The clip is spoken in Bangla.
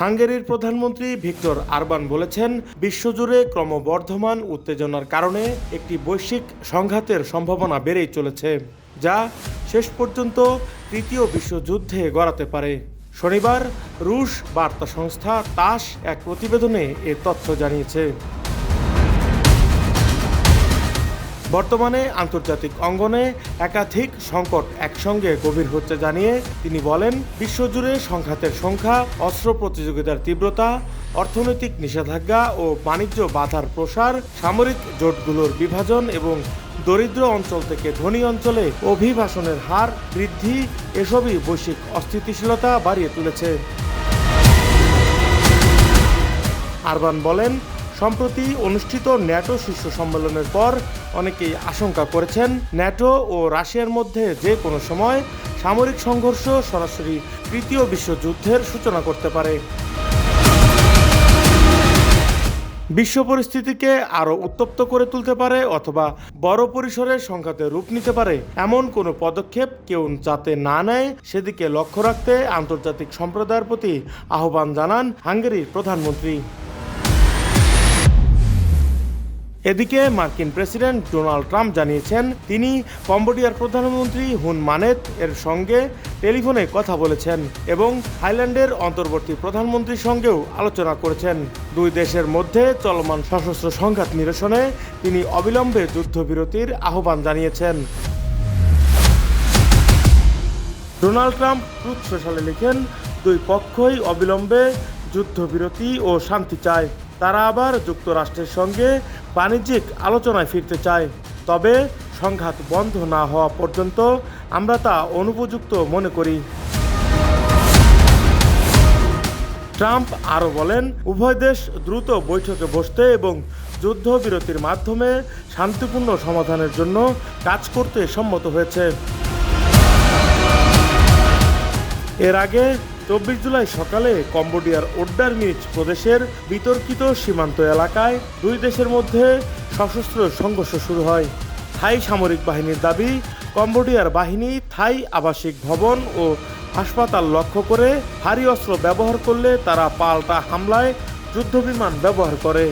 হাঙ্গেরির প্রধানমন্ত্রী ভিক্টর আরবান বলেছেন, বিশ্বজুড়ে ক্রমবর্ধমান উত্তেজনার কারণে একটি বৈশ্বিক সংঘাতের সম্ভাবনা বেড়েই চলেছে, যা শেষ পর্যন্ত তৃতীয় বিশ্বযুদ্ধে গড়াতে পারে। শনিবার রুশ বার্তা সংস্থা তাস এক প্রতিবেদনে এ তথ্য জানিয়েছে। বর্তমানে আন্তর্জাতিক অঙ্গনে একাধিক সংকট একসঙ্গে গভীর হচ্ছে জানিয়ে তিনি বলেন, বিশ্বজুড়ে সংঘাতের সংখ্যা, অস্ত্র প্রতিযোগিতার তীব্রতা, অর্থনৈতিক নিষেধাজ্ঞা ও বাণিজ্য বাধার প্রসার, সামরিক জোটগুলোর বিভাজন এবং দরিদ্র অঞ্চল থেকে ধনী অঞ্চলে অভিবাসনের হার বৃদ্ধি এসবই বৈশ্বিক অস্থিতিশীলতা বাড়িয়ে তুলেছে। আরবান বলেন সম্প্রতি অনুষ্ঠিত ন্যাটো শীর্ষ সম্মেলনের পর অনেকেই আশঙ্কা করেছেন, ন্যাটো ও রাশিয়ার মধ্যে যে কোনো সময় সামরিক সংঘর্ষ সরাসরি তৃতীয় বিশ্বযুদ্ধের সূচনা করতে পারে। বিশ্ব পরিস্থিতিকে আরও উত্তপ্ত করে তুলতে পারে অথবা বড় পরিসরে সংঘাতে রূপ নিতে পারে এমন কোনো পদক্ষেপ কেউ যাতে না নেয়, সেদিকে লক্ষ্য রাখতে আন্তর্জাতিক সম্প্রদায়ের প্রতি আহ্বান জানান হাঙ্গেরির প্রধানমন্ত্রী। এদিকে মার্কিন প্রেসিডেন্ট ডোনাল্ড ট্রাম্প জানিয়েছেন, তিনি কম্বোডিয়ার প্রধানমন্ত্রী হুন মানেত এর সঙ্গে টেলিফোনে কথা বলেছেন এবং থাইল্যান্ডের অন্তর্বর্তী প্রধানমন্ত্রীর সঙ্গেও আলোচনা করেছেন। দুই দেশের মধ্যে চলমান সশস্ত্র সংঘাত নিরসনে তিনি অবিলম্বে যুদ্ধবিরতির আহ্বান জানিয়েছেন। ডোনাল্ড ট্রাম্প ট্রুথ সোশ্যালে লিখেন, দুই পক্ষই অবিলম্বে যুদ্ধবিরতি ও শান্তি চায়। তারা আবার যুক্তরাষ্ট্রের সঙ্গে বাণিজ্যিক আলোচনায় ফিরতে চায়। তবে সংঘাত বন্ধ না হওয়া পর্যন্ত আমরা তা অনুপযুক্ত মনে করি। ট্রাম্প আরও বলেন, উভয় দেশ দ্রুত বৈঠকে বসতে এবং যুদ্ধবিরতির মাধ্যমে শান্তিপূর্ণ সমাধানের জন্য কাজ করতে সম্মত হয়েছে। এর আগে চব্বিশ জুলাই সকালে কম্বোডিয়ার ওড্ডারমিচ প্রদেশের বিতর্কিত সীমান্ত এলাকায় দুই দেশের মধ্যে সশস্ত্র সংঘর্ষ শুরু হয়। থাই সামরিক বাহিনীর দাবি, কম্বোডিয়ার বাহিনী থাই আবাসিক ভবন ও হাসপাতাল লক্ষ্য করে ভারী অস্ত্র ব্যবহার করলে তারা পাল্টা হামলায় যুদ্ধবিমান ব্যবহার করে।